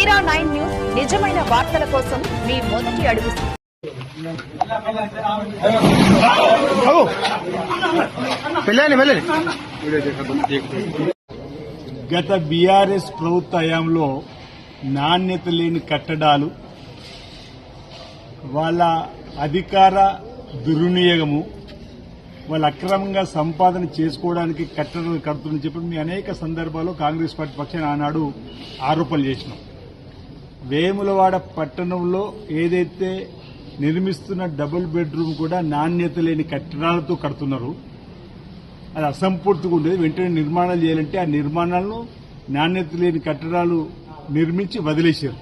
Nine news నిజమైన వార్తల కోసం మీ మొదటి అడుగు. గత బీఆర్ఎస్ ప్రభుత్వ హయాంలో నాణ్యత లేని కట్టడాలు వాళ్ళ అధికార దుర్వినియోగము వాళ్ళు అక్రమంగా సంపాదన చేసుకోవడానికి కట్టడాలు కడుతుందని చెప్పి మీ అనేక సందర్భాల్లో కాంగ్రెస్ పార్టీ పక్షాన ఆనాడు ఆరోపణలు చేసినాం. వేములవాడ పట్టణంలో ఏదైతే నిర్మిస్తున్న డబుల్ బెడ్రూమ్ కూడా నాణ్యత లేని కట్టడాలతో కడుతున్నారు. అది అసంపూర్తిగా ఉండేది. వెంటనే నిర్మాణాలు చేయాలంటే ఆ నిర్మాణాలను నాణ్యత లేని కట్టడాలు నిర్మించి వదిలేశారు.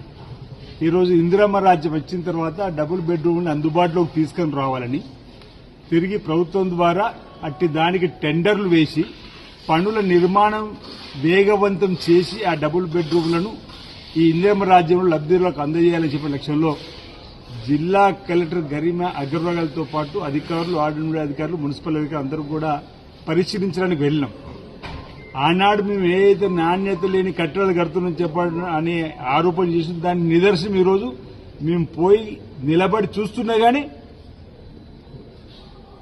ఈరోజు ఇందిరమ్మ రాజ్యం వచ్చిన తర్వాత డబుల్ బెడ్రూమ్ని అందుబాటులోకి తీసుకొని రావాలని తిరిగి ప్రభుత్వం ద్వారా అట్టి దానికి టెండర్లు వేసి పనుల నిర్మాణం వేగవంతం చేసి ఆ డబుల్ బెడ్రూమ్లను ఈ ఇందిరమ్మ రాజ్యంలో లబ్దిలోకి అందజేయాలని చెప్పిన లక్ష్యంలో జిల్లా కలెక్టర్ గరిమా అగ్రవాల్తో పాటు అధికారులు ఆర్డినరీ అధికారులు మున్సిపల్ అధికారులు అందరూ కూడా పరిశీలించడానికి వెళ్ళినాం. ఆనాడు మేము ఏదైతే నాణ్యత లేని కట్టడాలు కడుతున్నాం చెప్పడం అనే ఆరోపణ చేసిన దాని నిదర్శనం ఈరోజు మేము పోయి నిలబడి చూస్తున్నా కానీ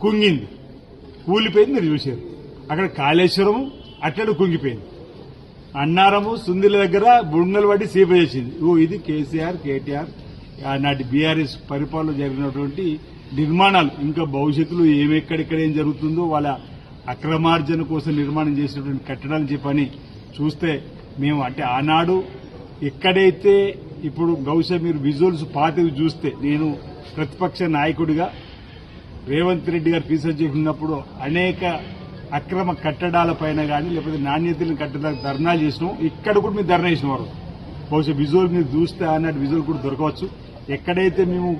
కుంగింది. కూలిపోయింది మీరు చూశారు అక్కడ కాళేశ్వరము అట్టడు కుంగిపోయింది. అన్నారము సుందిల దగ్గర బుంగలు పడి సీప చేసింది. ఓ ఇది కేసీఆర్ కేటీఆర్ నాటి బీఆర్ఎస్ పరిపాలన జరిగినటువంటి నిర్మాణాలు. ఇంకా భవిష్యత్తులో ఏమెక్కడెక్కడ ఏం జరుగుతుందో వాళ్ళ అక్రమార్జన కోసం నిర్మాణం చేసినటువంటి కట్టడాలు చెప్పని చూస్తే మేము అంటే ఆనాడు ఎక్కడైతే ఇప్పుడు బహుశా మీరు విజువల్స్ పాతవి చూస్తే నేను ప్రతిపక్ష నాయకుడిగా రేవంత్ రెడ్డి గారు రీసెర్చ్ చేసినప్పుడు అనేక అక్రమ కట్టడాల పైన కానీ లేకపోతే నాణ్యత కట్టడానికి ధర్నాలు చేసినాం. ఇక్కడ కూడా మీరు ధర్నా చేసిన వారు బహుశా విజువల్ మీరు చూస్తే అన్నట్టు విజువల్ కూడా దొరకవచ్చు. ఎక్కడైతే మేము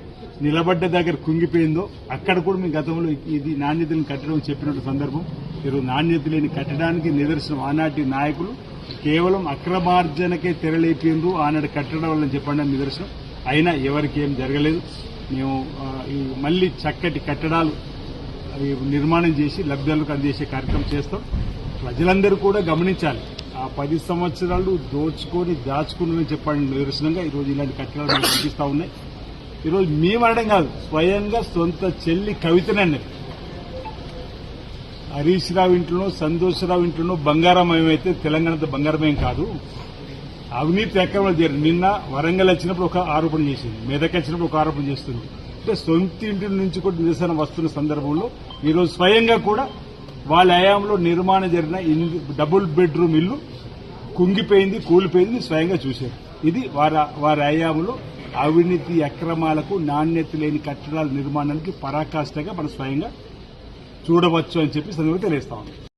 నిలబడ్డ దగ్గర కుంగిపోయిందో అక్కడ కూడా మేము గతంలో ఇది నాణ్యత కట్టడం చెప్పినట్టు సందర్భం. ఈరోజు నాణ్యత లేని కట్టడానికి నిదర్శనం ఆనాటి నాయకులు కేవలం అక్రమార్జనకే తెరలేపిండ్రు ఆనాడు కట్టడం వల్ల చెప్పండి నిదర్శనం. అయినా ఎవరికి ఏం జరగలేదు. మేము మళ్ళీ చక్కటి కట్టడాలు నిర్మాణం చేసి లబ్ధాలకు అందేసే కార్యక్రమం చేస్తాం. ప్రజలందరూ కూడా గమనించాలి. ఆ పది సంవత్సరాలు దోచుకొని దాచుకున్నామని చెప్పండి నిదర్శనంగా ఈరోజు ఇలాంటి కట్టడాలు కనిపిస్తూ ఉన్నాయి. ఈరోజు మేము అనడం కాదు స్వయంగా సొంత చెల్లి కవితనండి హరీష్ రావు ఇంట్లోనో సంతోషరావు ఇంట్లోనో బంగారమయం అయితే తెలంగాణతో బంగారమయం కాదు. అవినీతి అక్రమాలు జరిగింది నిన్న వరంగల్ వచ్చినప్పుడు ఒక ఆరోపణ చేసింది. మెదక్ వచ్చినప్పుడు ఒక ఆరోపణ చేస్తుంది అంటే సొంత ఇంటి నుంచి కూడా నిరసన వస్తున్న సందర్భంలో ఈరోజు స్వయంగా కూడా వాళ్ళ హయాంలో నిర్మాణం జరిగిన డబుల్ బెడ్రూమ్ ఇల్లు కుంగిపోయింది కూలిపోయింది స్వయంగా చూశారు. ఇది వారి వారి హయాంలో అవినీతి అక్రమాలకు నాణ్యత లేని కట్టడాల నిర్మాణానికి పరాకాష్ఠగా మనం స్వయంగా చూడవచ్చు అని చెప్పి సందర్భంగా తెలియస్తా